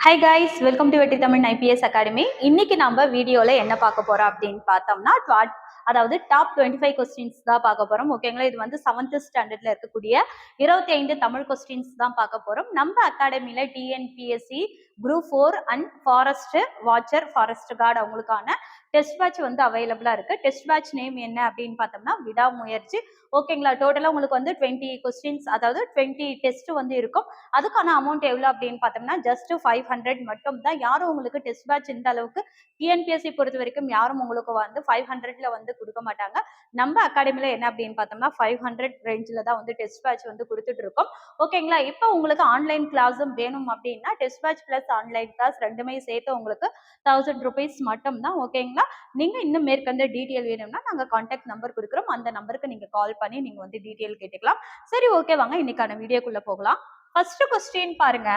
Hi guys welcome to வெற்றி Tamil IPS academy இன்னைக்கு நம்ம வீடியோல என்ன பார்க்க போறோம் அப்படின்னு பார்த்தோம்னா twat- அதாவது டாப் டுவெண்ட்டி ஃபைவ் கொஸ்டின்ஸ் தான் பார்க்க போறோம். ஓகேங்களா இது வந்து செவன்த் ஸ்டாண்டர்ட்ல இருக்கக்கூடிய இருபத்தி ஐந்து தமிழ் கொஸ்டின்ஸ் தான் பார்க்க போறோம். நம்ம அகாடமியில TNPSC group four and forest watcher forest guard அவங்களுக்கான டெஸ்ட் பேட்ச் வந்து அவைலபிளா இருக்கு. டெஸ்ட் பேட்ச் நேம் என்ன அப்படின்னு பார்த்தோம்னா விடாமுயற்சி ஓகேங்களா? டோட்டலாக உங்களுக்கு வந்து டுவெண்ட்டி கொஸ்டின்ஸ் அதாவது டுவெண்ட்டி டெஸ்ட் வந்து இருக்கும். அதுக்கான அமௌண்ட் எவ்வளோ அப்படின்னு பார்த்தோம்னா ஜஸ்ட் ஃபைவ் ஹண்ட்ரட் மட்டும் தான். யாரும் உங்களுக்கு டெஸ்ட் பேட்ச் இந்த அளவுக்கு டிஎன்பிஎஸ்சி பொறுத்த வரைக்கும் யாரும் உங்களுக்கு வந்து ஃபைவ் ஹண்ட்ரட்ல வந்து கொடுக்க மாட்டாங்க. நம்ம அகாடமியில் என்ன அப்படின்னு பார்த்தோம்னா ஃபைவ் ஹண்ட்ரட் ரேஞ்சில் தான் வந்து டெஸ்ட் பேட்ச் வந்து கொடுத்துட்டு இருக்கோம். ஓகேங்களா? இப்போ உங்களுக்கு ஆன்லைன் கிளாஸும் வேணும் அப்படின்னா test batch plus online class ரெண்டுமே சேர்த்து உங்களுக்கு தௌசண்ட் ருபீஸ் மட்டும் தான். ஓகேங்களா? நீங்கள் இன்னும் மேற்கொண்டு டீட்டெயில் வேணும்னா நாங்கள் கான்டாக்ட் நம்பர் கொடுக்குறோம். அந்த நம்பருக்கு நீங்கள் கால் பண்ணி நீங்க வந்து டீட்டெயில் கேட்டுக்கலாம். சரி ஓகே வாங்க. இன்னைக்கான வீடியோக்குள்ள போகலாம். ஃபர்ஸ்ட் கொஸ்டின் பாருங்க.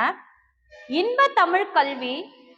இன்ப தமிழ் கல்வி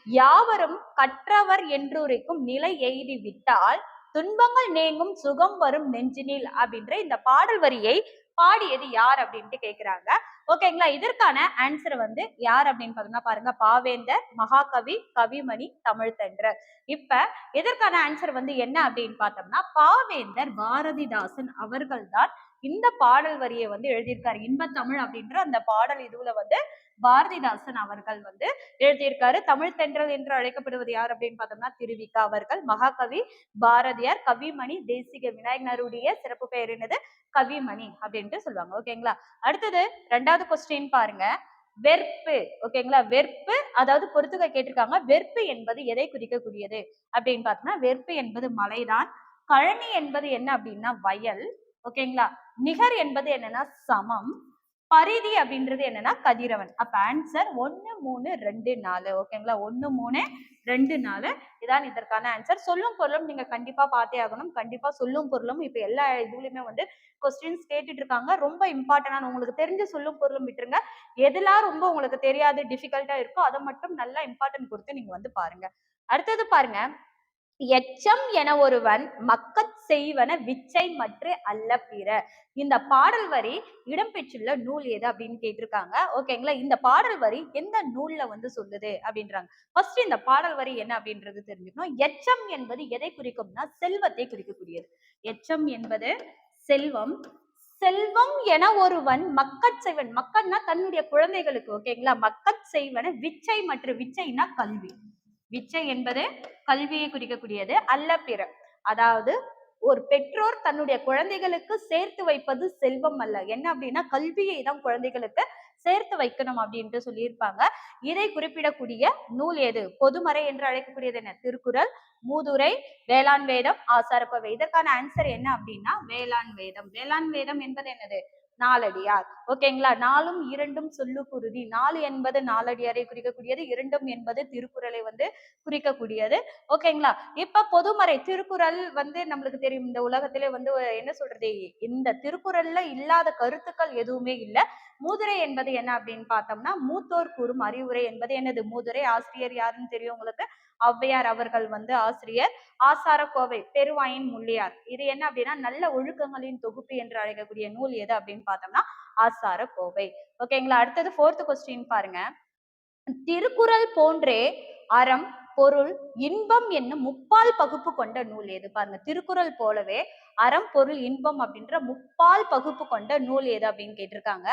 யாவரும் கற்றவர் என்றுரைக்கும் நிலை எய்தி விட்டால் துன்பங்கள் நீங்கும் சுகம் வரும் நெஞ்சினில் அப்படின்ற இந்த பாடல் வரியை பாடியது யார் அப்படின்ட்டு கேட்கிறாங்க ஓகேங்களா இதற்கான ஆன்சர் வந்து யார் அப்படின்னு பார்த்தோம்னா பாருங்க. பாவேந்தர் மகாகவி கவிமணி தமிழ்தன்று. இப்ப இதற்கான ஆன்சர் வந்து என்ன அப்படின்னு பார்த்தோம்னா பாவேந்தர் பாரதிதாசன் அவர்கள்தான் இந்த பாடல் வரியை வந்து எழுதியிருக்காரு. இன்பத்தமிழ் அப்படின்ற அந்த பாடல் இதுல வந்து பாரதிதாசன் அவர்கள் வந்து எழுதியிருக்காரு. தமிழ் தென்றல் என்று அழைக்கப்படுவது யார் அப்படின்னு பார்த்தோம்னா திருவிக்கா அவர்கள். மகாகவி பாரதியார் கவிமணி தேசிக விநாயகனருடைய சிறப்பு பெயர் என்னது? கவிமணி அப்படின்ட்டு சொல்லுவாங்க. ஓகேங்களா அடுத்தது ரெண்டாவது கொஸ்டின் பாருங்க. வெறுப்பு. ஓகேங்களா வெறுப்பு அதாவது பொறுத்துக்க கேட்டிருக்காங்க. வெறுப்பு என்பது எதை குறிக்கக்கூடியது அப்படின்னு பார்த்தோம்னா வெறுப்பு என்பது மலைதான். கழனி என்பது என்ன அப்படின்னா வயல். ஓகேங்களா நிகர் என்பது என்னன்னா சமம். பரிதி அப்படின்றது என்னன்னா கதிரவன். அப்ப ஆன்சர் ஒன்னு மூணு ரெண்டு நாலு. ஓகேங்களா ஒன்னு மூணு ரெண்டு நாலு. இதான் இதற்கான ஆன்சர் சொல்லும் பொருளும் நீங்க கண்டிப்பா பார்த்தே ஆகணும். கண்டிப்பா சொல்லும் பொருளும் இப்ப எல்லா இதுலயுமே வந்து கொஸ்டின்ஸ் கேட்டுட்டு இருக்காங்க. ரொம்ப இம்பார்ட்டன்டான உங்களுக்கு தெரிஞ்ச சொல்லும் பொருளும் விட்டுருங்க. எதெல்லாம் ரொம்ப உங்களுக்கு தெரியாது டிஃபிகல்ட்டா இருக்கோ அதை மட்டும் நல்லா இம்பார்ட்டன்ட் கொடுத்து நீங்க வந்து பாருங்க. அடுத்தது பாருங்க. எச்சம் என ஒருவன் மக்கத் செய்வன விச்சை மற்ற அல்ல பிற. இந்த பாடல் வரி இடம்பெற்றுள்ள நூல் எது அப்படின்னு கேட்டிருக்காங்க. ஓகேங்களா இந்த பாடல் வரி எந்த நூல்ல வந்து சொல்லுது அப்படின்றாங்க. ஃபர்ஸ்ட் இந்த பாடல் வரி என்ன அப்படின்றது தெரிஞ்சுக்கணும். எச்சம் என்பது எதை குறிக்கும்னா செல்வத்தை குறிக்கக்கூடியது. எச்சம் என்பது செல்வம். செல்வம் என ஒருவன் மக்கட் செய்வன். மக்கட்னா தன்னுடைய குழந்தைகளுக்கு ஓகேங்களா மக்கட் செய்வன விச்சை மற்றும் விச்சைனா கல்வி. விச்சை என்பது கல்வியை குறிக்கக்கூடியது அல்ல பிற. அதாவது ஒரு பெற்றோர் தன்னுடைய குழந்தைகளுக்கு சேர்த்து வைப்பது செல்வம் அல்ல. என்ன அப்படின்னா கல்வியை தான் குழந்தைகளுக்கு சேர்த்து வைக்கணும் அப்படின்ட்டு சொல்லியிருப்பாங்க. இதை குறிப்பிடக்கூடிய நூல் எது? பொதுமறை என்று அழைக்கக்கூடியது என்ன? திருக்குறள் மூதுரை வேளாண் வேதம் ஆசாரப்பவை இதற்கான ஆன்சர் என்ன அப்படின்னா வேளாண் வேதம். வேளாண் வேதம் என்பது என்னது? நாலடியார். ஓகேங்களா? நாலும் இரண்டும் சொல்லு குருதி நாலு என்பது நாலடியாரை குறிக்கக்கூடியது இரண்டும் என்பது திருக்குறளை வந்து குறிக்கக்கூடியது. ஓகேங்களா? இப்ப பொதுமறை திருக்குறள் வந்து நம்மளுக்கு தெரியும். இந்த உலகத்திலே வந்து என்ன சொல்றது? இந்த திருக்குறள்ல இல்லாத கருத்துக்கள் எதுவுமே இல்ல. மூதுரை என்பது என்ன அப்படின்னு பார்த்தோம்னா மூத்தோர் கூறும் அறிவுரை என்பது என்னது? மூதுரை ஆசிரியர் யாருன்னு தெரியும் உங்களுக்கு? ஔவையார் அவர்கள் வந்து ஆசிரியர். ஆசார கோவை பெருவாயின் முள்ளியார். இது என்ன அப்படின்னா நல்ல ஒழுக்கங்களின் தொகுப்பு என்று அழைக்கக்கூடிய நூல் எது அப்படின்னு பார்த்தோம்னா ஆசார கோவை ஓகேங்களா அடுத்தது ஃபோர்த் கொஸ்டின் பாருங்க. திருக்குறள் போன்றே அறம் பொருள் இன்பம் என்னும் முப்பால் பகுப்பு கொண்ட நூல் எது? பாருங்க. திருக்குறள் போலவே அறம் பொருள் இன்பம் அப்படின்ற முப்பால் பகுப்பு கொண்ட நூல் எது அப்படின்னு கேட்டிருக்காங்க.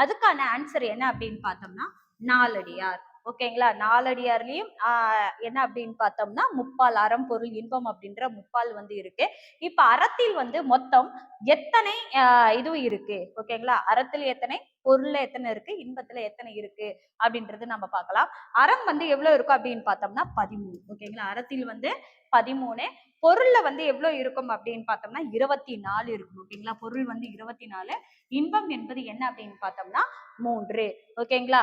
அதுக்கான ஆன்சர் என்ன அப்படின்னு பார்த்தோம்னா நாலடியார். ஓகேங்களா? நாலடியார்லயும் என்ன அப்படின்னு பார்த்தோம்னா முப்பால் அறம் பொருள் இன்பம் அப்படின்ற முப்பால் வந்து இருக்கு. இப்ப அறத்தில் வந்து மொத்தம் எத்தனை இது இருக்கு? ஓகேங்களா? அறத்தில் எத்தனை பொருள்ல எத்தனை இருக்கு? இன்பத்துல எத்தனை இருக்கு? அப்படின்றது நம்ம பார்க்கலாம். அறம் வந்து எவ்வளவு இருக்கும் அப்படின்னு பார்த்தோம்னா பதிமூணு. ஓகேங்களா? அறத்தில் வந்து பதிமூணு பொருள்ல வந்து எவ்வளவு இருக்கும் அப்படின்னு பார்த்தோம்னா இருபத்தி நாலு இருக்கும். ஓகேங்களா? பொருள் வந்து இருபத்தி நாலு இன்பம் என்பது என்ன அப்படின்னு பார்த்தோம்னா மூன்று. ஓகேங்களா?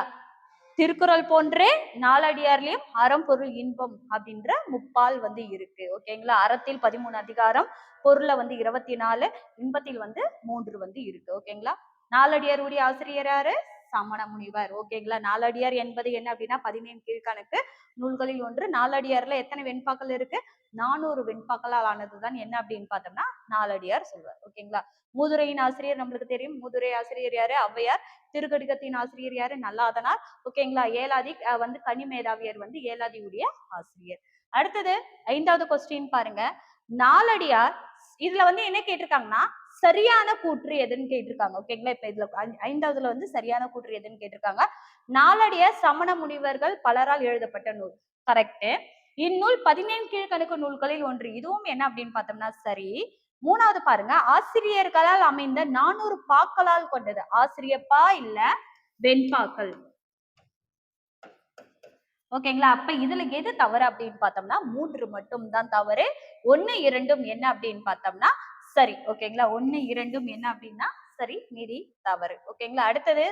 திருக்குறள் போன்றே நாலடியார்லயும் அறம் பொருள் இன்பம் அப்படின்ற முப்பால் வந்து இருக்கு. ஓகேங்களா அறத்தில் பதிமூணு அதிகாரம் பொருளை வந்து இருபத்தி நாலு இன்பத்தில் வந்து மூன்று வந்து இருக்கு. ஓகேங்களா நாலடியாருடைய ஆசிரியர் யாரு? சமண முனிவர். ஓகேங்களா நாலடியார் என்பது என்ன அப்படின்னா பதினேழு கீழ்கணக்கு. நூல்களில் ஒன்று நாலடியார்ல எத்தனை வெண்பாக்கள் இருக்கு? நானூறு வெண்பாக்களால் ஆனதுதான் என்ன அப்படின்னு பார்த்தோம்னா நாலடியார் சொல்வார். ஓகேங்களா மூதுரையின் ஆசிரியர் நம்மளுக்கு தெரியும். மூதுரை ஆசிரியர் யாரு? ஔவையார். திருக்கடிகத்தின் ஆசிரியர் யாரு? நல்லாதனார். ஓகேங்களா ஏலாதி வந்து கனிமேதாவியர் வந்து ஏலாதியுடைய ஆசிரியர். அடுத்தது ஐந்தாவது கொஸ்டின் பாருங்க. நாலடியார் இதுல வந்து என்ன கேட்டிருக்காங்கன்னா சரியான கூற்று எதுன்னு கேட்டிருக்காங்க. ஓகேங்களா இப்ப இதுல ஐ- ஐந்தாவதுல வந்து சரியான கூற்று எதுன்னு கேட்டிருக்காங்க. நாளடைய சமண முனிவர்கள் பலரால் எழுதப்பட்ட நூல். கரெக்ட் இந்நூல் பதினேழு கீழ்கணக்கு நூல்களில் ஒன்று. இதுவும் என்ன அப்படின்னு பார்த்தோம்னா சரி மூணாவது பாருங்க. ஆசிரியர்களால் அமைந்த நானூறு பாக்களால் கொண்டது. ஆசிரியப்பா இல்ல வெண்பாக்கள். ஓகேங்களா அப்ப இதுல எது தவறு அப்படின்னு பார்த்தோம்னா மூன்று மட்டும் தான் தவறு. ஒன்னு இரண்டும் என்ன அப்படின்னு பார்த்தோம்னா சரி ஓகேங்களா? ஒன்னு இரண்டும் என்ன அப்படின்னா சரி மீதி தவறு. ஓகேங்களா? அடுத்தது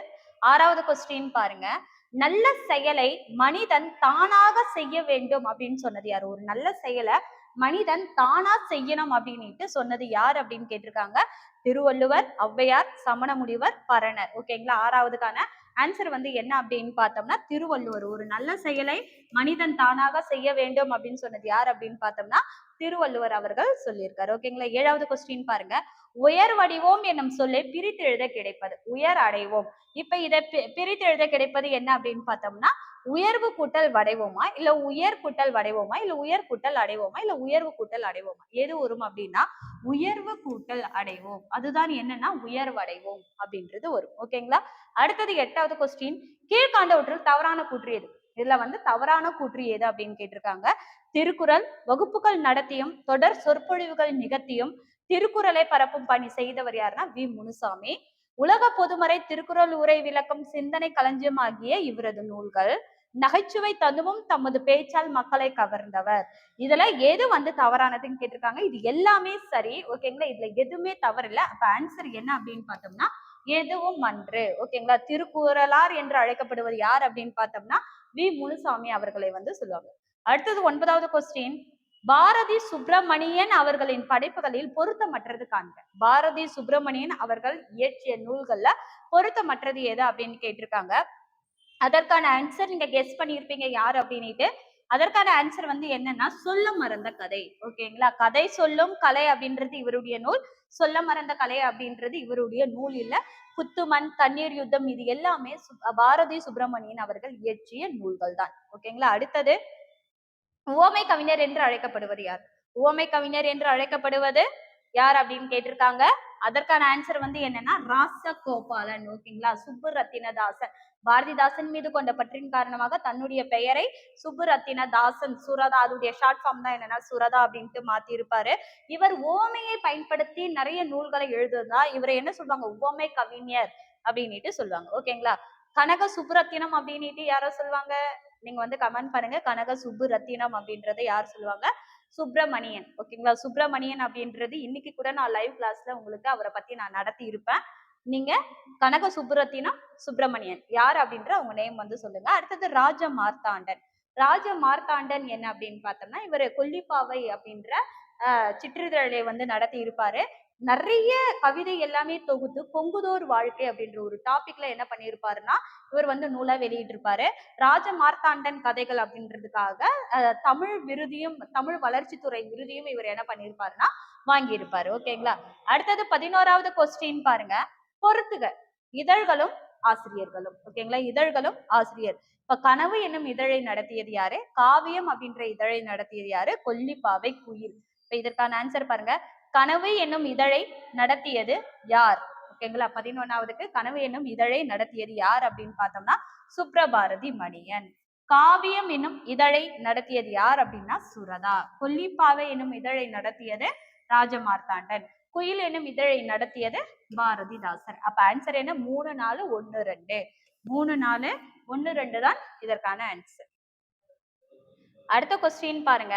ஆறாவது கொஸ்டின் பாருங்க. நல்ல செயலை மனிதன் தானாக செய்ய வேண்டும் அப்படின்னு சொன்னது யார்? ஒரு நல்ல செயலை மனிதன் தானா செய்யணும் அப்படின்னுட்டு சொன்னது யார் அப்படின்னு கேட்டிருக்காங்க? திருவள்ளுவர் ஔவையார் சமண முனிவர் பரணர். ஓகேங்களா? ஆறாவதுக்கான ஆன்சர் வந்து என்ன அப்படின்னு பார்த்தோம்னா திருவள்ளுவர். ஒரு நல்ல செயலை மனிதன் தானாக செய்ய வேண்டும் அப்படின்னு சொன்னது யார் அப்படின்னு பார்த்தோம்னா திருவள்ளுவர் அவர்கள் சொல்லியிருக்காரு. ஓகேங்களா ஏழாவது கொஸ்டின் பாருங்க. உயர் வடிவோம் என்னும் சொல்லை பிரித்து எழுத கிடைப்பது. உயர் அடைவோம். இப்ப இதை பி- பிரித்து எழுத கிடைப்பது என்ன அப்படின்னு பார்த்தோம்னா உயர்வு கூட்டல் வடைவோமா? இல்ல உயர் கூட்டல் வடைவோமா? இல்ல உயர் கூட்டல் அடைவோமா? இல்ல உயர்வு கூட்டல் அடைவோமா? எது வரும் அப்படின்னா உயர்வு கூட்டல் அடைவோம். அதுதான் என்னன்னா உயர்வடைவோம் அப்படின்றது வரும். ஓகேங்களா அடுத்தது எட்டாவது கொஸ்டின் கீழ்காண்டவற்றில் தவறான கூற்று எது? இதுல வந்து தவறான கூற்று எது அப்படின்னு கேட்டிருக்காங்க. திருக்குறள் வகுப்புகள் நடத்தியும் தொடர் சொற்பொழிவுகள் நிகழ்த்தியும் திருக்குறளை பரப்பும் பணி செய்தவர் யாருன்னா வி. முனுசாமி. உலக பொதுமறை திருக்குறள் உரை விளக்கம் சிந்தனை களஞ்சியம் ஆகிய இவரது நூல்கள். நகைச்சுவை தந்துவும் தமது பேச்சால் மக்களை கவர்ந்தவர். இதுல எது வந்து தவறானதுன்னு கேட்டிருக்காங்க. இது எல்லாமே சரி ஓகேங்களா இதுல எதுவுமே தவறில்ல. அப்ப ஆன்சர் என்ன அப்படின்னு பார்த்தோம்னா எதுவும் அன்று. ஓகேங்களா? திருக்குறளார் என்று அழைக்கப்படுவது யார் அப்படின்னு பார்த்தோம்னா வி. முனுசாமி அவர்களை வந்து சொல்லுவாங்க. அடுத்தது ஒன்பதாவது கொஸ்டின் பாரதி சுப்பிரமணியன் அவர்களின் படைப்புகளில் பொருத்தமற்றது காண்க. பாரதி சுப்பிரமணியன் அவர்கள் இயற்றிய நூல்கள்ல பொருத்தமற்றது எது அப்படின்னு கேட்டிருக்காங்க. அதற்கான ஆன்சர் நீங்க கெஸ் பண்ணியிருப்பீங்க யார் அப்படின்ட்டு அதற்கான ஆன்சர் வந்து என்னன்னா சொல்ல மறந்த கதை. ஓகேங்களா? கதை சொல்லும் கலை அப்படின்றது இவருடைய நூல். சொல்ல மறந்த கலை அப்படின்றது இவருடைய நூல் இல்ல. புத்துமண் தண்ணீர் யுத்தம் இது எல்லாமே பாரதி சுப்பிரமணியன் அவர்கள் இயற்றிய நூல்கள் தான். ஓகேங்களா அடுத்தது உவமை கவிஞர் என்று அழைக்கப்படுவது யார்? உவமை கவிஞர் என்று அழைக்கப்படுவது யார் அப்படின்னு கேட்டிருக்காங்க. அதற்கான ஆன்சர் வந்து என்னன்னா ராசகோபாலன். ஓகேங்களா சுப்பு ரத்தினதாசன் பாரதிதாசன் மீது கொண்ட பற்றின் காரணமாக தன்னுடைய பெயரை சுப்புரத்தின தாசன் சுரதா அதோடைய ஷார்ட் ஃபார்ம் தான் என்னன்னா சுரதா அப்படின்ட்டு மாத்தி இருப்பாரு இவர் ஓமையை பயன்படுத்தி நிறைய நூல்களை எழுதுனா இவரை என்ன சொல்லுவாங்க? உவமை கவிஞர் அப்படின்னுட்டு சொல்லுவாங்க. ஓகேங்களா கனக சுப்புரத்தினம் அப்படின்னுட்டு யாரோ சொல்லுவாங்க? நீங்க வந்து கமெண்ட் பண்ணுங்க. கனக சுப்பு ரத்தினம் அப்படின்றத யார் சொல்லுவாங்க? சுப்பிரமணியன். ஓகேங்களா சுப்பிரமணியன் அப்படின்றது இன்னைக்கு கூட நான் லைவ் கிளாஸ்ல உங்களுக்கு அவரை பத்தி நான் நடத்தி இருப்பேன் நீங்க கனக சுப்புரத்தினம் சுப்பிரமணியன் யார் அப்படின்ற அவங்க நேம் வந்து சொல்லுங்க. அடுத்தது ராஜ மார்த்தாண்டன் ராஜ மார்த்தாண்டன் என்ன அப்படின்னு பார்த்தோம்னா இவர் கொல்லிப்பாவை அப்படின்ற சிற்றிதழை வந்து நடத்தி இருப்பாரு. நிறைய கவிதை எல்லாமே தொகுத்து பொங்குதோர் வாழ்க்கை அப்படின்ற ஒரு டாபிக்ல என்ன பண்ணியிருப்பாருன்னா இவர் வந்து நூலா வெளியிட்டிருப்பாரு. ராஜ மார்த்தாண்டன் கதைகள் அப்படின்றதுக்காக தமிழ் விருதியும் தமிழ் வளர்ச்சித்துறை விருதியும் இவர் என்ன பண்ணியிருப்பாருன்னா வாங்கியிருப்பாரு. ஓகேங்களா? அடுத்தது பதினோராவது கொஸ்டின் பாருங்க. பொறுத்துக. இதழ்களும் ஆசிரியர்களும். ஓகேங்களா இதழ்களும் ஆசிரியர். இப்ப கனவு என்னும் இதழை நடத்தியது யாரு? காவியம் அப்படின்ற இதழை நடத்தியது யாரு? கொல்லிப்பாவை குயில். இப்ப இதற்கான ஆன்சர் பாருங்க. கனவு என்னும் இதழை நடத்தியது யார்? ஓகேங்களா பதினொன்னாவதுக்கு கனவு என்னும் இதழை நடத்தியது யார் அப்படின்னு பார்த்தோம்னா சுப்ரபாரதி மணியன். காவியம் என்னும் இதழை நடத்தியது யார் அப்படின்னா சுரதா. கொல்லிப்பாவை என்னும் இதழை நடத்தியது ராஜமார்த்தாண்டன். குயில் என்னும் இதழை நடத்தியது பாரதிதாசன் அப்ப ஆன்சர் என்ன? மூணு நாலு ஒன்னு ரெண்டு. மூணு நாலு ஒன்னு ரெண்டு தான் இதற்கான ஆன்சர் அடுத்த கொஸ்டின் பாருங்க.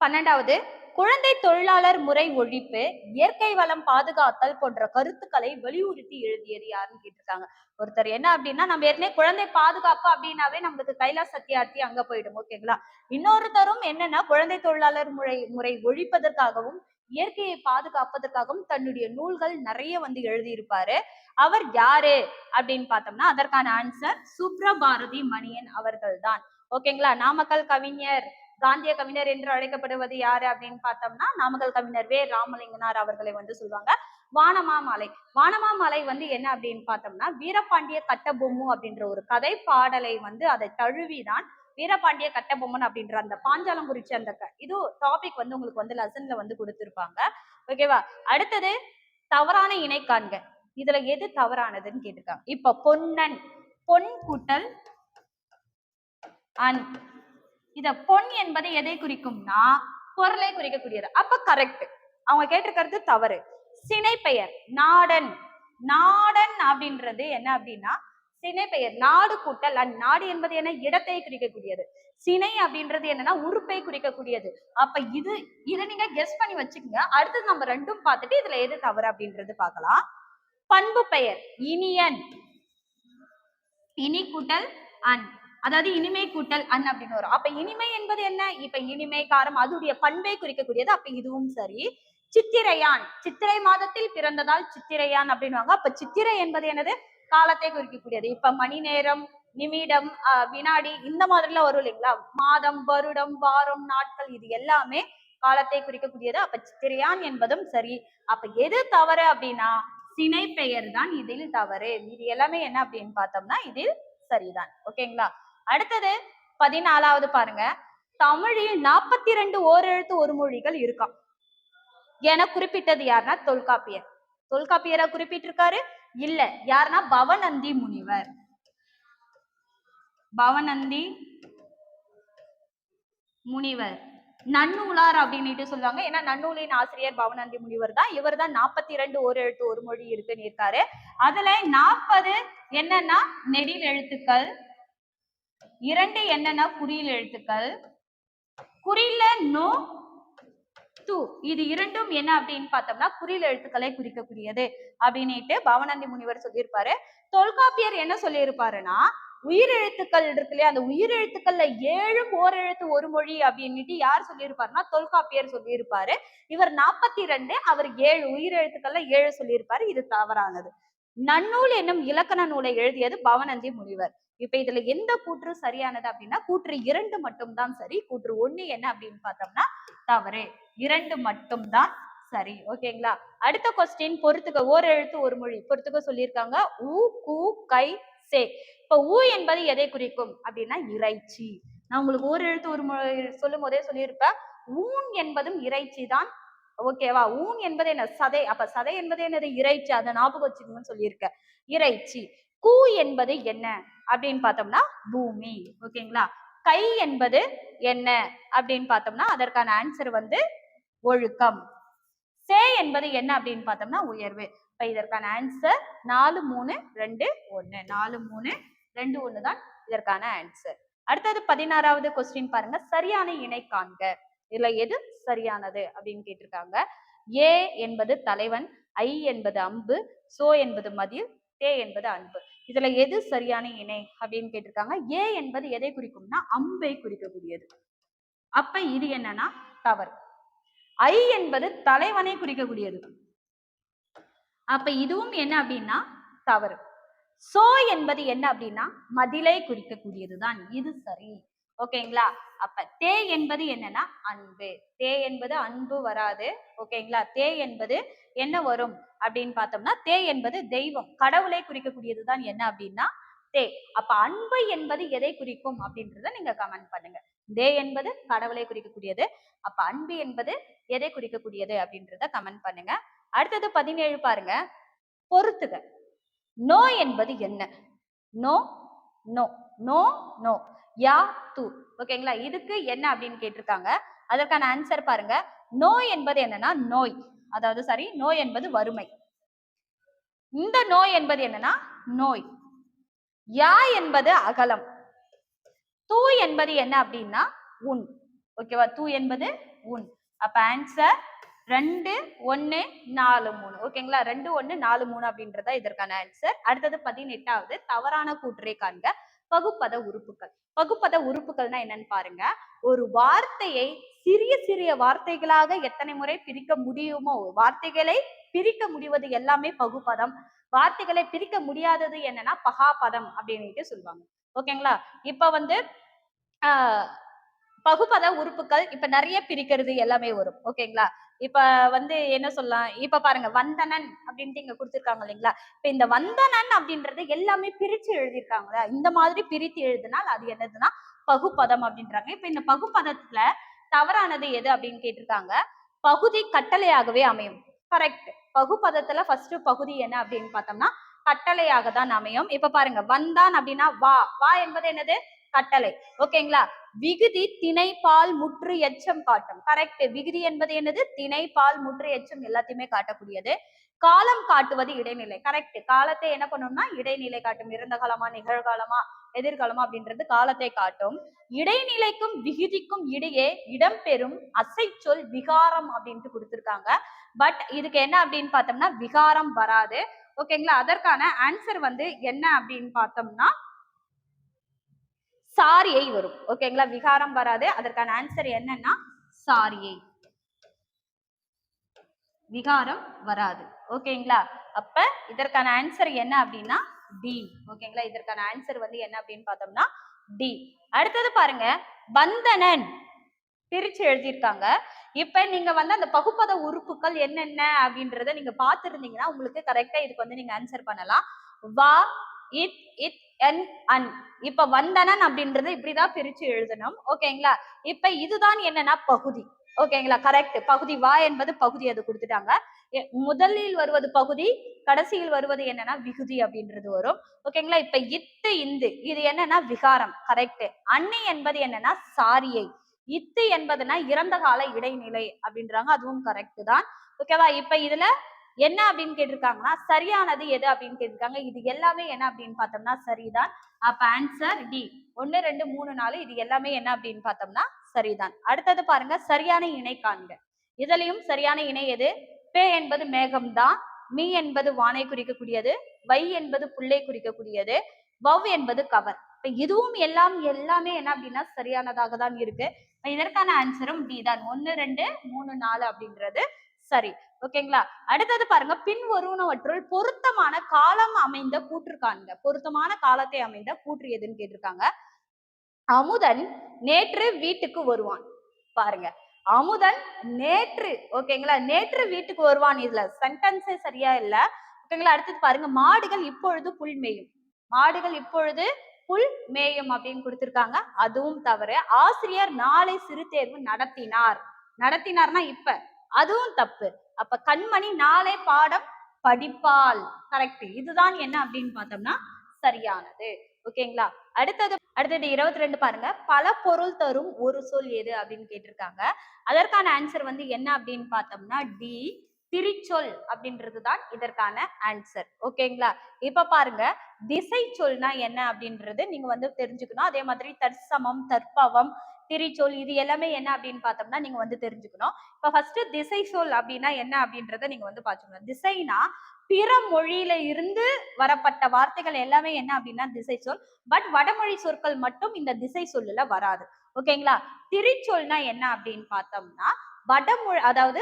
பன்னெண்டாவது குழந்தை தொழிலாளர் முறை ஒழிப்பு இயற்கை வளம் பாதுகாத்தல் போன்ற கருத்துக்களை வலியுறுத்தி எழுதியது யாருன்னு கேட்டிருக்காங்க. ஒருத்தர் என்ன அப்படின்னா நம்ம ஏற்கனவே குழந்தை பாதுகாப்பு அப்படின்னாவே நம்மளுக்கு கைலாஸ் சத்தியார்த்தி அங்க போயிடும் ஓகேங்களா இன்னொருத்தரும் என்னன்னா குழந்தை தொழிலாளர் முறை முறை ஒழிப்பதற்காகவும் இயற்கையை பாதுகாப்பதற்காகவும் தன்னுடைய நூல்கள் நிறைய வந்து எழுதியிருப்பாரு. அவர் யாரு? அப்படின்னு பார்த்தோம்னா அதற்கான ஆன்சர் சுப்ரபாரதி மணியன் அவர்கள் தான் ஓகேங்களா நாமக்கல் கவிஞர் காந்திய கவிஞர் என்று அழைக்கப்படுவது யாரு அப்படின்னு பார்த்தோம்னா நாமக்கல் கவிஞர் வே. ராமலிங்கனார் அவர்களை வந்து சொல்லுவாங்க. வானமாமலை. வானமாமலை வந்து என்ன அப்படின்னு பார்த்தோம்னா வீரபாண்டிய கட்டபொம்மு அப்படின்ற ஒரு கதை பாடலை வந்து அதை தழுவிதான் வீரபாண்டிய கட்டபொம்மன் அப்படின்ற அந்த பாஞ்சாலம் குறிச்ச அந்த க- இது டாபிக் வந்து உங்களுக்கு வந்து லெசன்ல வந்து கொடுத்துருப்பாங்க. ஓகேவா அடுத்தது தவறான இணைக்காண்க இதுல எது தவறானதுன்னு கேட்டிருக்காங்க. இப்ப பொன்னன் பொன் கூட்டல் அன் இத பொன் என்பது எதை குறிக்கும்னா பொருளை குறிக்கக்கூடியது. அப்ப கரெக்ட் அவங்க கேட்டிருக்கிறது தவறு. சினைப்பெயர் நாடன். நாடன் அப்படின்றது என்ன அப்படின்னா சினைப்பெயர் நாடு கூட்டல். அந் நாடு என்பது என்ன? இடத்தை குறிக்கக்கூடியது. சினை அப்படின்றது என்னன்னா உறுப்பை குறிக்கக்கூடியது. அப்ப இது இதை நீங்க கெஸ் பண்ணி வச்சுக்கோங்க. அடுத்தது நம்ம ரெண்டும் பார்த்துட்டு இதுல எது தவறு அப்படின்றது பார்க்கலாம். பண்பு பெயர். இனியன் இனி கூட்டல் அன். அதாவது இனிமை கூட்டல் அன் அப்படின்னு வரும். அப்ப இனிமை என்பது என்ன? இப்ப இனிமை காரம் அதுடைய பண்பை குறிக்கக்கூடியது. அப்ப இதுவும் சரி. சித்திரையான். சித்திரை மாதத்தில் பிறந்ததால் சித்திரையான் அப்படின்னுவாங்க அப்ப சித்திரை என்பது என்னது? காலத்தை குறிக்கக்கூடியது. இப்ப மணி நேரம் நிமிடம் ஆஹ் வினாடி இந்த மாதிரிலாம் வரும் இல்லைங்களா? மாதம் வருடம் வாரம் நாட்கள் இது எல்லாமே காலத்தை குறிக்கக்கூடியது. அப்ப சித்திரையான் என்பதும் சரி. அப்ப எது தவறு அப்படின்னா சினை பெயர் தான் இதில் தவறு. இது எல்லாமே என்ன அப்படின்னு பார்த்தோம்னா இதில் சரிதான். ஓகேங்களா? அடுத்தது பதினாலாவது பாருங்க. தமிழில் நாற்பத்தி ரெண்டு ஓரெழுத்து ஒரு மொழிகள் இருக்காம். என குறிப்பிட்டது யாருன்னா தொல்காப்பியர். தொல்காப்பியரா குறிப்பிட்டிருக்காரு? இல்ல. யாருன்னா பவநந்தி முனிவர். பவநந்தி முனிவர். நன்னூலார் அப்படின்னுட்டு சொல்லுவாங்க. ஏன்னா நன்னூலின் ஆசிரியர் பவநந்தி முனிவர் தான். இவர் தான் நாற்பத்தி ரெண்டு ஒரு எழுத்து ஒரு மொழி இருக்குன்னு இருக்காரு. அதுல நாற்பது என்னன்னா நெடில் எழுத்துக்கள் இரண்டு என்னன்னா குறியில் எழுத்துக்கள். குறியில நோ டூ இது இரண்டும் என்ன அப்படின்னு பார்த்தோம்னா குறியில் எழுத்துக்களை குறிக்கக்கூடியது அப்படின்னுட்டு பவநந்தி முனிவர் சொல்லியிருப்பாரு. தொல்காப்பியர் என்ன சொல்லியிருப்பாருன்னா உயிரெழுத்துக்கள் இருக்கு இல்லையா அந்த உயிரெழுத்துக்கள்ல ஏழும் ஓரெழுத்து ஒரு மொழி அப்படின்னுட்டு யார் சொல்லியிருப்பாருன்னா தொல்காப்பியர் சொல்லியிருப்பாரு. இவர் நாற்பத்தி ரெண்டு அவர் ஏழு உயிரெழுத்துக்கள்ல ஏழு சொல்லியிருப்பாரு. இது தவறானது. நன்னூல் என்னும் இலக்கண நூலை எழுதியது பவநந்தி முனிவர். இப்ப இதுல எந்த கூற்று சரியானது அப்படின்னா கூற்று இரண்டு மட்டும்தான் சரி. கூற்று ஒண்ணு என்ன அப்படின்னு பார்த்தோம்னா தவறு. இரண்டு மட்டும்தான் சரி. ஓகேங்களா அடுத்த கொஸ்டின் பொறுத்துக்க ஓர் எழுத்து ஒரு மொழி. பொறுத்துக்க சொல்லியிருக்காங்க. ஊ கூ கை சே. இப்ப ஊ என்பது எதை குறிக்கும்? அப்படின்னா இறைச்சி. நான் உங்களுக்கு ஓர் எழுத்து ஒரு மொழி சொல்லும் போதே சொல்லியிருப்பேன். ஊன் என்பதும் இறைச்சி தான். ஓகேவா ஊன் என்பது என்ன? சதை. அப்ப சதை என்பது என்னது? இறைச்சி. அதை ஞாபகம் வச்சுக்கணும்னு சொல்லியிருக்கேன். இறைச்சி. கூ என்பது என்ன? அப்படின்னு பார்த்தோம்னா பூமி. ஓகேங்களா கை என்பது என்ன அப்படின்னு பார்த்தோம்னா அதற்கான ஆன்சர் வந்து ஒழுக்கம். சே என்பது என்ன அப்படின்னு பார்த்தோம்னா உயர்வு. இப்ப இதற்கான ஆன்சர் நாலு மூணு ரெண்டு ஒண்ணு. நாலு மூணு ரெண்டு ஒண்ணு தான் இதற்கான ஆன்சர் அடுத்தது பதினாறாவது கொஸ்டின் பாருங்க. சரியான இணை காண்க. இதுல எது சரியானது அப்படின்னு கேட்டிருக்காங்க. ஏ என்பது தலைவன் ஐ என்பது அம்பு சோ என்பது மதில் தே என்பது அன்பு. இதுல எது சரியான இணை அப்படின்னு கேட்டிருக்காங்க. ஏ என்பது எதை குறிக்கும்னா அம்பை குறிக்கக்கூடியது. அப்ப இது என்னன்னா தவறு. ஐ என்பது தலைவனை குறிக்கக்கூடியது. அப்ப இதுவும் என்ன அப்படின்னா தவறு. சோ என்பது என்ன அப்படின்னா மதிலை குறிக்கக்கூடியதுதான். இது சரி. ஓகேங்களா? அப்ப தே என்பது என்னன்னா அன்பு. தே என்பது அன்பு வராது. ஓகேங்களா? தே என்பது என்ன வரும்? அப்படின்னு பார்த்தோம்னா தே என்பது தெய்வம். கடவுளை குறிக்கக்கூடியதுதான் என்ன அப்படின்னா தே. அப்ப அன்பு என்பது எதை குறிக்கும் அப்படின்றத நீங்க கமெண்ட் பண்ணுங்க. தே என்பது கடவுளை குறிக்கக்கூடியது. அப்ப அன்பு என்பது எதை குறிக்கக்கூடியது அப்படின்றத கமெண்ட் பண்ணுங்க. அடுத்தது பதினேழு பாருங்க. பொறுத்துக. நோ என்பது என்ன? No no. No no. யா து. ஓகேங்களா? இதுக்கு என்ன அப்படின்னு கேட்டிருக்காங்க. அதற்கான ஆன்சர் பாருங்க. நோய் என்பது என்னன்னா நோய். அதாவது சரி நோய் என்பது வறுமை. இந்த நோய் என்பது என்னன்னா நோய். யா என்பது அகலம். தூ என்பது என்ன அப்படின்னா உன் ஓகேவா? தூ என்பது உன் அப்ப ஆன்சர் ரெண்டு ஒன்னு நாலு மூணு. ஓகேங்களா? ரெண்டு ஒன்னு நாலு மூணு அப்படின்றதா இதற்கான ஆன்சர் அடுத்தது பதினெட்டாவது தவறான கூற்றை காண்க. பகுப்பத உறுப்புகள். பகுப்பத உறுப்புகள்னா என்னன்னு பாருங்க. ஒரு வார்த்தையை சிறிய சிறிய வார்த்தைகளாக எத்தனை முறை பிரிக்க முடியுமோ வார்த்தைகளை பிரிக்க முடிவது எல்லாமே பகுப்பதம். வார்த்தைகளை பிரிக்க முடியாதது என்னன்னா பகாபதம் அப்படின்னுட்டு சொல்லுவாங்க. ஓகேங்களா? இப்ப வந்து ஆஹ் பகுபத உறுப்புகள் இப்ப நிறைய பிரிக்கிறது எல்லாமே வரும். ஓகேங்களா? இப்ப வந்து என்ன சொல்லலாம்? இப்ப பாருங்க வந்தனன் அப்படின்ட்டு இங்க கொடுத்துருக்காங்க இல்லைங்களா? இப்ப இந்த வந்தனன் அப்படின்றது எல்லாமே பிரிச்சு எழுதியிருக்காங்களா இந்த மாதிரி பிரித்து எழுதினால் அது என்னதுன்னா பகுப்பதம் அப்படின்றாங்க. இப்ப இந்த பகுப்பதத்துல தவறானது எது அப்படின்னு கேட்டிருக்காங்க? பகுதி கட்டளையாகவே அமையும். கரெக்ட் பகுப்பதத்துல ஃபர்ஸ்ட் பகுதி என்ன அப்படின்னு பார்த்தோம்னா கட்டளையாக தான் அமையும். இப்ப பாருங்க வந்தான் அப்படின்னா வா. வா என்பது என்னது? கட்டளை. ஓகேங்களா? விகுதி திணை பால் முற்று எச்சம் காட்டும். கரெக்ட் விகுதி என்பது என்னது? திணை பால் முற்று எச்சம் எல்லாத்தையுமே காட்டக்கூடியது. காலம் காட்டுவது இடைநிலை. கரெக்ட் காலத்தை என்ன பண்ணணும்னா இடைநிலை காட்டும். இறந்த காலமா நிகழ்காலமா எதிர்காலமா அப்படின்றது காலத்தை காட்டும். இடைநிலைக்கும் விகுதிக்கும் இடையே இடம்பெறும் அசைச்சொல் விகாரம் அப்படின்ட்டு கொடுத்திருக்காங்க. பட் இதுக்கு என்ன அப்படின்னு பார்த்தோம்னா விகாரம் வராது. ஓகேங்களா? அதற்கான ஆன்சர் வந்து என்ன அப்படின்னு பார்த்தோம்னா சாரியை வரும். ஓகேங்களா விகாரம் வராது. அதற்கான ஆன்சர் என்னன்னா சாரியை. விகாரம் வராது. ஓகேங்களா அப்ப இதற்கான ஆன்சர் என்ன அப்படின்னா டி ஓகேங்களா இதற்கான ஆன்சர் வந்து என்ன அப்படின்னு பார்த்தோம்னா டி அடுத்தது பாருங்க. பந்தனன் பிரிச்சு எழுதியிருக்காங்க. இப்ப நீங்க வந்து அந்த பகுப்பத உறுப்புகள் என்னென்ன அப்படின்றத நீங்க பாத்துருந்தீங்கன்னா உங்களுக்கு கரெக்டா இதுக்கு வந்து நீங்க ஆன்சர் பண்ணலாம். வா இத் இத் என் அன் இப்ப வந்தனன் அப்படின்றத இப்படிதான் பிரிச்சு எழுதணும். ஓகேங்களா? இப்ப இதுதான் என்னன்னா பகுதி. ஓகேங்களா? கரெக்ட் பகுதி வா என்பது பகுதி அது கொடுத்துட்டாங்க. முதலில் வருவது பகுதி கடைசியில் வருவது என்னன்னா விகுதி அப்படின்றது வரும். ஓகேங்களா? இப்ப இத்து இந்து. இது என்னன்னா விகாரம். கரெக்ட் அன்னை என்பது என்னன்னா சாரியை. இத்து என்பதுனா இறந்த கால இடைநிலை அப்படின்றாங்க. அதுவும் கரெக்ட் தான். ஓகேவா? இப்ப இதுல என்ன அப்படின்னு கேட்டிருக்காங்கன்னா சரியானது எது அப்படின்னு கேட்டிருக்காங்க. இது எல்லாமே என்ன அப்படின்னு பார்த்தோம்னா சரிதான். அப்ப ஆன்சர் டி ஒன்னு ரெண்டு மூணு நாலு இது எல்லாமே என்ன அப்படின்னு பார்த்தோம்னா சரிதான். அடுத்தது பாருங்க சரியான இணை காண்க. இதுலயும் சரியான இணை எது? பே என்பது மேகம் தான் மீ என்பது வானை குறிக்கக்கூடியது. வை என்பது புல்லை குறிக்கக்கூடியது. வவ் என்பது கவர். இப்ப இதுவும் எல்லாம் எல்லாமே என்ன அப்படின்னா சரியானதாக தான் இருக்கு. இதற்கான ஆன்சரும் டி தான். ஒன்னு ரெண்டு மூணு நாலு அப்படின்றது சரி. ஓகேங்களா அடுத்தது பாருங்க பின் வருவனவற்றுள் பொருத்தமான காலம் அமைந்த கூற்றுக்கானுங்க பொருத்தமான காலத்தை அமைந்த கூற்று எதுன்னு கேட்டிருக்காங்க? அமுதன் நேற்று வீட்டுக்கு வருவான். பாருங்க அமுதன் நேற்று ஓகேங்களா நேற்று வீட்டுக்கு வருவான் இதுல. சென்டென்ஸே சரியா இல்ல. ஓகேங்களா அடுத்தது பாருங்க மாடுகள் இப்பொழுது புல் மேயும். மாடுகள் இப்பொழுது புல் மேயும் அப்படின்னு கொடுத்திருக்காங்க. அதுவும் தவறு. ஆசிரியர் நாளை சிறு தேர்வு நடத்தினார். நடத்தினார்னா இப்ப. அதுவும் தப்பு. அப்ப கண்மணி நாளை பாடம் படிப்பால் கரெக்ட் இதுதான் என்ன அப்படின்னு பார்த்தோம்னா சரியானது. ஓகேங்களா? அடுத்தது அடுத்தது இருபத்தி ரெண்டு பாருங்க. பல பொருள் தரும் ஒரு சொல் எது அப்படின்னு கேட்டிருக்காங்க. அதற்கான ஆன்சர் வந்து என்ன அப்படின்னு பார்த்தோம்னா டி திரிச்சொல் அப்படின்றது தான் இதற்கான ஆன்சர் ஓகேங்களா? இப்ப பாருங்க. திசை சொல்னா என்ன அப்படின்றது நீங்க வந்து தெரிஞ்சுக்கணும். அதே மாதிரி தற்சமம் தற்பவம் திரிச்சொல் இது எல்லாமே என்ன அப்படின்னு பார்த்தோம்னா நீங்க வந்து தெரிஞ்சுக்கணும். இப்ப ஃபர்ஸ்ட் திசை சொல் அப்படின்னா என்ன அப்படின்றத நீங்க வந்து பாத்துக்கணும் திசைனா பிற மொழியில இருந்து வரப்பட்ட வார்த்தைகள் எல்லாமே என்ன அப்படின்னா திசை சொல். பட் வடமொழி சொற்கள் மட்டும் இந்த திசை சொல்லுல வராது. ஓகேங்களா திரிச்சொல்னா என்ன அப்படின்னு பார்த்தோம்னா வடமொழி அதாவது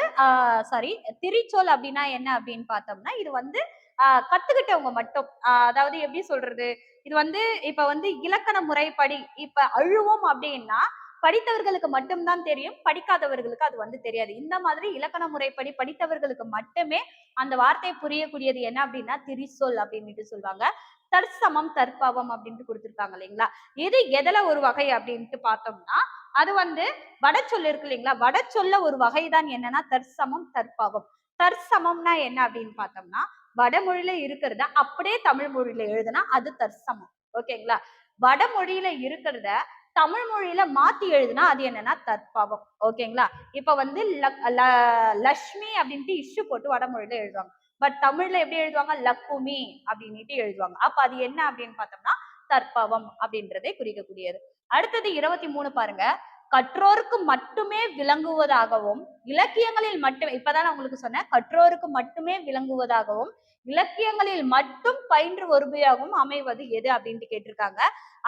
சாரி திரிச்சொல் அப்படின்னா என்ன அப்படின்னு பார்த்தோம்னா இது வந்து ஆஹ் கத்துக்கிட்டவங்க மட்டும். அதாவது எப்படி சொல்றது? இது வந்து இப்ப வந்து இலக்கண முறைப்படி இப்ப அழுவோம் அப்படின்னா படித்தவர்களுக்கு மட்டும்தான் தெரியும் படிக்காதவர்களுக்கு அது வந்து தெரியாது. இந்த மாதிரி இலக்கண முறைப்படி படித்தவர்களுக்கு மட்டுமே அந்த வார்த்தை புரியக்கூடியது என்ன அப்படின்னா திரிசொல் அப்படின்னுட்டு சொல்லுவாங்க. தற்சமம் தற்பாவம் அப்படின்ட்டு கொடுத்துருக்காங்க இல்லைங்களா? இது எதுல ஒரு வகை அப்படின்ட்டு பார்த்தோம்னா அது வந்து வடச்சொல் இருக்கு இல்லைங்களா? வடச்சொல்ல ஒரு வகைதான் என்னன்னா தற்சமம் தற்பாவம். தற்சமம்னா என்ன அப்படின்னு பார்த்தோம்னா வடமொழியில இருக்கிறத அப்படியே தமிழ் மொழியில எழுதுனா அது தற்சமம். ஓகேங்களா? வடமொழியில இருக்கிறத தமிழ் மொழியில மாத்தி எழுதுனா அது என்னன்னா தற்பவம். ஓகேங்களா? இப்ப வந்து லக்- ல- லக்ஷ்மி அப்படின்ட்டு இஷ்யூ போட்டு வடமொழியில எழுதுவாங்க. பட் தமிழ்ல எப்படி எழுதுவாங்க? லக்குமி அப்படின்னுட்டு எழுதுவாங்க. அப்ப அது என்ன அப்படின்னு பார்த்தோம்னா தற்பவம் அப்படின்றதே குறிக்கக்கூடியது. அடுத்தது இருபத்தி மூணு பாருங்க. கற்றோருக்கு மட்டுமே விளங்குவதாகவும் இலக்கியங்களில் மட்டுமே இப்பதான் நான் உங்களுக்கு சொன்னேன் கற்றோருக்கு மட்டுமே விளங்குவதாகவும் இலக்கியங்களில் மட்டும் பயின்று வருபவையாகவும் அமைவது எது அப்படின்ட்டு கேட்டிருக்காங்க.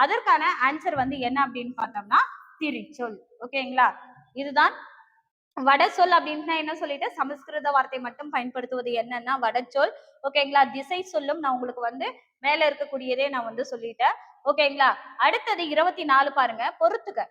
அதற்கான ஆன்சர் வந்து என்ன அப்படின்னு பார்த்தோம்னா திரிச்சொல். ஓகேங்களா? இதுதான் வட சொல் அப்படின்னா என்ன சொல்லிட்டு சமஸ்கிருத வார்த்தை மட்டும் பயன்படுத்துவது என்னன்னா வடச்சொல் ஓகேங்களா? திசை சொல்லும் நான் உங்களுக்கு வந்து மேல இருக்கக்கூடியதே நான் வந்து சொல்லிட்டேன். ஓகேங்களா? அடுத்தது இருபத்தி நாலு பாருங்க பொறுத்துக்க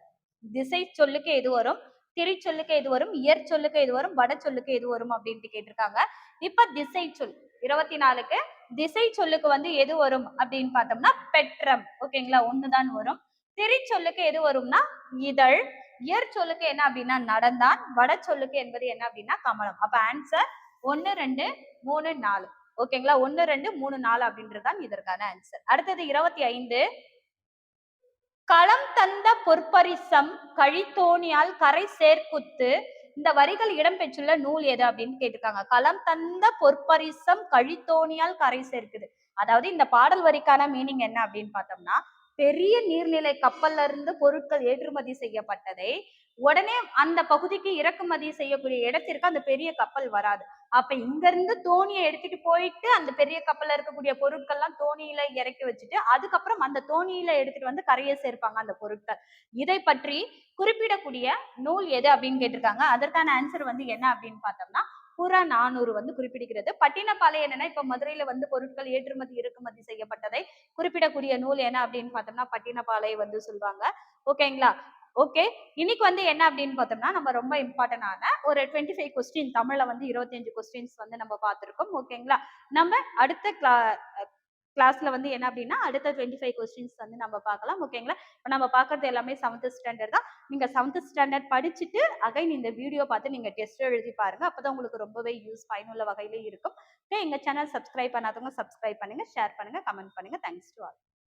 திசை சொல்லுக்கு எது வரும்? திரி சொல்லுக்கு எது வரும்? இயற் சொல்லுக்கு எது வரும்? வட சொல்லுக்கு எது வரும்? அப்படின்ட்டு கேட்டிருக்காங்க. இப்ப திசை சொல் இருபத்தி நாலுக்கு திசை சொல்லுக்கு வந்து எது வரும் அப்படின்னு பார்த்தோம்னா பெற்றம். ஓகேங்களா? ஒண்ணுதான் வரும். திரி சொல்லுக்கு எது வரும்னா இதழ். இயற் சொல்லுக்கு என்ன அப்படின்னா நடந்தான். வட சொல்லுக்கு என்பது என்ன அப்படின்னா கமலம். அப்ப ஆன்சர் ஒன்னு ரெண்டு மூணு நாலு. ஓகேங்களா? ஒன்னு ரெண்டு மூணு நாலு அப்படின்றதுதான் இதற்கான ஆன்சர் அடுத்தது இருபத்தி ஐந்து. களம் தந்த பொற்பரிசம் கழித்தோணியால் கரை சேர்க்குத்து இந்த வரிகள் இடம்பெற்றுள்ள நூல் எது அப்படின்னு கேட்டிருக்காங்க. களம் தந்த பொற்பரிசம் கழித்தோணியால் கரை சேர்க்குது. அதாவது இந்த பாடல் வரிக்கான மீனிங் என்ன அப்படின்னு பார்த்தோம்னா பெரிய நீர்நிலை கப்பல்ல இருந்து பொருட்கள் ஏற்றுமதி செய்யப்பட்டதை உடனே அந்த பகுதிக்கு இறக்குமதி செய்யக்கூடிய இடத்திற்கு அந்த பெரிய கப்பல் வராது. அப்ப இங்க இருந்து தோணியை எடுத்துட்டு போயிட்டு அந்த பெரிய கப்பல்ல இருக்கக்கூடிய பொருட்கள்லாம் தோணியில இறக்கி வச்சுட்டு அதுக்கப்புறம் அந்த தோணியில எடுத்துட்டு வந்து கரையை சேர்ப்பாங்க அந்த பொருட்கள். இதை பற்றி குறிப்பிடக்கூடிய நூல் எது அப்படின்னு கேட்டிருக்காங்க. அதற்கான ஆன்சர் வந்து என்ன அப்படின்னு பார்த்தோம்னா புறா நானூறு வந்து குறிப்பிடுகிறது. பட்டினப்பாலை என்னன்னா இப்ப மதுரையில வந்து பொருட்கள் ஏற்றுமதி இறக்குமதி செய்யப்பட்டதை குறிப்பிடக்கூடிய நூல் என்ன அப்படின்னு பார்த்தோம்னா பட்டினப்பாலை வந்து சொல்லுவாங்க ஓகேங்களா ஓகே இன்னைக்கு வந்து என்ன அப்படின்னு பார்த்தோம்னா நம்ம ரொம்ப இம்பார்ட்டன்டான ஒரு டுவெண்ட்டி ஃபைவ் கொஸ்டின் தமிழ்ல வந்து இருபத்தஞ்சு கொஸ்டின்ஸ் வந்து நம்ம பார்த்துருக்கோம். ஓகேங்களா நம்ம அடுத்த கிளா கிளாஸ்ல வந்து என்ன அப்படின்னா அடுத்த டுவெண்ட்டி ஃபைவ் கொஸ்டின்ஸ் வந்து நம்ம பார்க்கலாம். ஓகேங்களா இப்போ நம்ம பார்க்கறது எல்லாமே செவன்த் ஸ்டாண்டர்ட் தான். நீங்க செவன்த் ஸ்டாண்டர்ட் படிச்சுட்டு அகைன் இந்த வீடியோ பார்த்து நீங்க டெஸ்ட் எழுதி பாருங்க. அப்பதான் உங்களுக்கு ரொம்பவே யூஸ் பயனுள்ள வகையில இருக்கும். எங்க சேனல் சப்ஸ்கிரைப் பண்ணாதவங்க சப்ஸ்கிரைப் பண்ணுங்க ஷேர் பண்ணுங்க கமெண்ட் பண்ணுங்க. Thanks to all